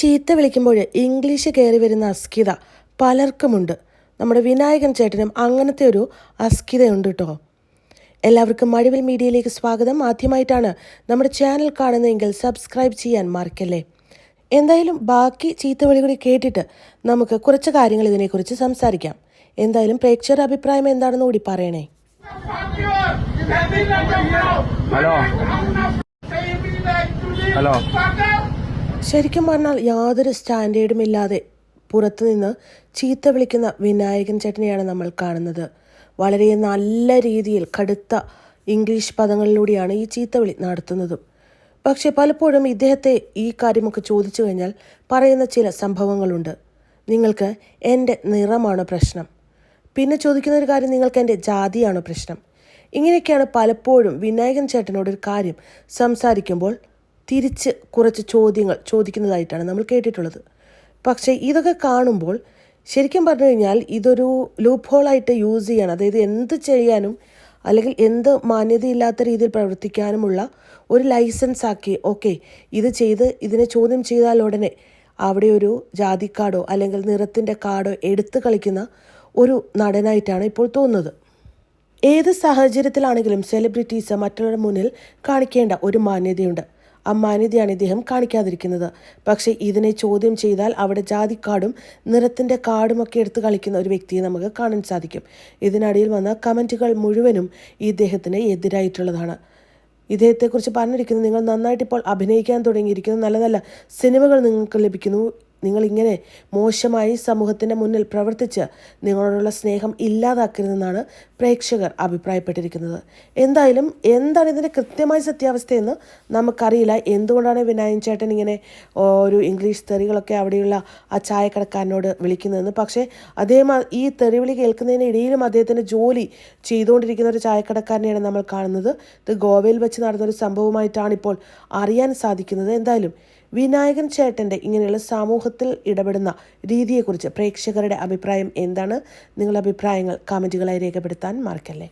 ചീത്ത വിളിക്കുമ്പോൾ ഇംഗ്ലീഷ് കയറി വരുന്ന അസ്കിത പലർക്കുമുണ്ട്. നമ്മുടെ വിനായകൻ ചേട്ടനും അങ്ങനത്തെ ഒരു അസ്കിതയുണ്ട് കേട്ടോ എല്ലാവർക്കും മഴവിൽ മീഡിയയിലേക്ക് സ്വാഗതം. ആദ്യമായിട്ടാണ് നമ്മുടെ ചാനൽ കാണുന്നതെങ്കിൽ സബ്സ്ക്രൈബ് ചെയ്യാൻ മറക്കല്ലേ. എന്തായാലും ബാക്കി ചീത്തവിളി കൂടി കേട്ടിട്ട് നമുക്ക് കുറച്ച് കാര്യങ്ങൾ ഇതിനെക്കുറിച്ച് സംസാരിക്കാം. എന്തായാലും പ്രേക്ഷകരുടെ അഭിപ്രായം എന്താണെന്ന് കൂടി പറയണേ. ഹലോ ഹലോ ശരിക്കും പറഞ്ഞാൽ യാതൊരു സ്റ്റാൻഡേർഡും ഇല്ലാതെ പുറത്തുനിന്ന് ചീത്ത വിളിക്കുന്ന വിനായകൻ ചേട്ടനെയാണ് നമ്മൾ കാണുന്നത്. വളരെ നല്ല രീതിയിൽ കടുത്ത ഇംഗ്ലീഷ് പദങ്ങളിലൂടെയാണ് ഈ ചീത്തവിളി നടത്തുന്നതും. പക്ഷെ പലപ്പോഴും ഇദ്ദേഹത്തെ ഈ കാര്യമൊക്കെ ചോദിച്ചു കഴിഞ്ഞാൽ പറയുന്ന ചില സംഭവങ്ങളുണ്ട്. നിങ്ങൾക്ക് എന്റെ നിറമാണ് പ്രശ്നം. പിന്നെ ചോദിക്കുന്ന ഒരു കാര്യം നിങ്ങൾക്ക് എന്റെ ജാതിയാണോ പ്രശ്നം. ഇങ്ങനെയൊക്കെയാണ് പലപ്പോഴും വിനായകൻ ചേട്ടനോട് ഒരു കാര്യം സംസാരിക്കുമ്പോൾ തിരിച്ച് കുറച്ച് ചോദ്യങ്ങൾ ചോദിക്കുന്നതായിട്ടാണ് നമ്മൾ കേട്ടിട്ടുള്ളത്. പക്ഷേ ഇതൊക്കെ കാണുമ്പോൾ ശരിക്കും പറഞ്ഞു കഴിഞ്ഞാൽ ഇതൊരു ലൂപ്പ് ഹോളായിട്ട് യൂസ് ചെയ്യാൻ അതായത് എന്ത് ചെയ്യാനും അല്ലെങ്കിൽ എന്ത് മാന്യതയില്ലാത്ത രീതിയിൽ പ്രവർത്തിക്കാനുമുള്ള ഒരു ലൈസൻസ് ആക്കി ഓക്കെ ഇത് ചെയ്ത് ഇതിനെ ചോദ്യം ചെയ്താൽ ഉടനെ അവിടെ ഒരു ജാതി കാർഡോ അല്ലെങ്കിൽ നിറത്തിന്റെ കാർഡോ എടുത്ത് കളിക്കുന്ന ഒരു നടനായിട്ടാണ് ഇപ്പോൾ തോന്നുന്നത്. ഏത് സാഹചര്യത്തിലാണെങ്കിലും സെലിബ്രിറ്റീസ് മറ്റുള്ളവരുടെ മുന്നിൽ കാണിക്കേണ്ട ഒരു മാന്യതയുണ്ട്. ആ മാന്യതയാണ് ഇദ്ദേഹം കാണിക്കാതിരിക്കുന്നത്. പക്ഷേ ഇതിനെ ചോദ്യം ചെയ്താൽ അവിടെ ജാതിക്കാടും നിറത്തിന്റെ കാർഡും ഒക്കെ എടുത്ത് കളിക്കുന്ന ഒരു വ്യക്തിയെ നമുക്ക് കാണാൻ സാധിക്കും. ഇതിനടിയിൽ വന്ന കമന്റുകൾ മുഴുവനും ഇദ്ദേഹത്തിന് എതിരായിട്ടുള്ളതാണ്. ഇദ്ദേഹത്തെക്കുറിച്ച് പറഞ്ഞിരിക്കുന്നത് നിങ്ങൾ നന്നായിട്ട് ഇപ്പോൾ അഭിനയിക്കാൻ തുടങ്ങിയിരിക്കുന്നു. നല്ല നല്ല സിനിമകൾ നിങ്ങൾക്ക് ലഭിക്കുന്നു. നിങ്ങൾ ഇങ്ങനെ മോശമായി സമൂഹത്തിന്റെ മുന്നിൽ പ്രവർത്തിച്ച് നിങ്ങളോടുള്ള സ്നേഹം ഇല്ലാതാക്കരുതെന്നാണ് പ്രേക്ഷകർ അഭിപ്രായപ്പെട്ടിരിക്കുന്നത്. എന്തായാലും എന്താണ് ഇതിന്റെ കൃത്യമായ സത്യാവസ്ഥയെന്ന് നമുക്കറിയില്ല. എന്തുകൊണ്ടാണ് വിനായൻ ചേട്ടൻ ഇങ്ങനെ ഒരു ഇംഗ്ലീഷ് തെറികളൊക്കെ അവിടെയുള്ള ആ ചായക്കടക്കാരനോട് വിളിക്കുന്നതെന്ന്? പക്ഷേ അദ്ദേഹം ഈ തെറിവിളി കേൾക്കുന്നതിനിടയിലും അദ്ദേഹത്തിന്റെ ജോലി ചെയ്തുകൊണ്ടിരിക്കുന്ന ഒരു ചായക്കടക്കാരനെയാണ് നമ്മൾ കാണുന്നത്. ഇത് ഗോവയിൽ വെച്ച് നടന്നൊരു സംഭവമായിട്ടാണ് ഇപ്പോൾ അറിയാൻ സാധിക്കുന്നത്. എന്തായാലും വിനായകൻ ചേട്ടന്റെ ഇങ്ങനെയുള്ള സമൂഹത്തിൽ ഇടപെടുന്ന രീതിയെക്കുറിച്ച് പ്രേക്ഷകരുടെ അഭിപ്രായം എന്താണ്? നിങ്ങളുടെ അഭിപ്രായങ്ങൾ കമന്റുകളായി രേഖപ്പെടുത്താൻ മറക്കല്ലേ?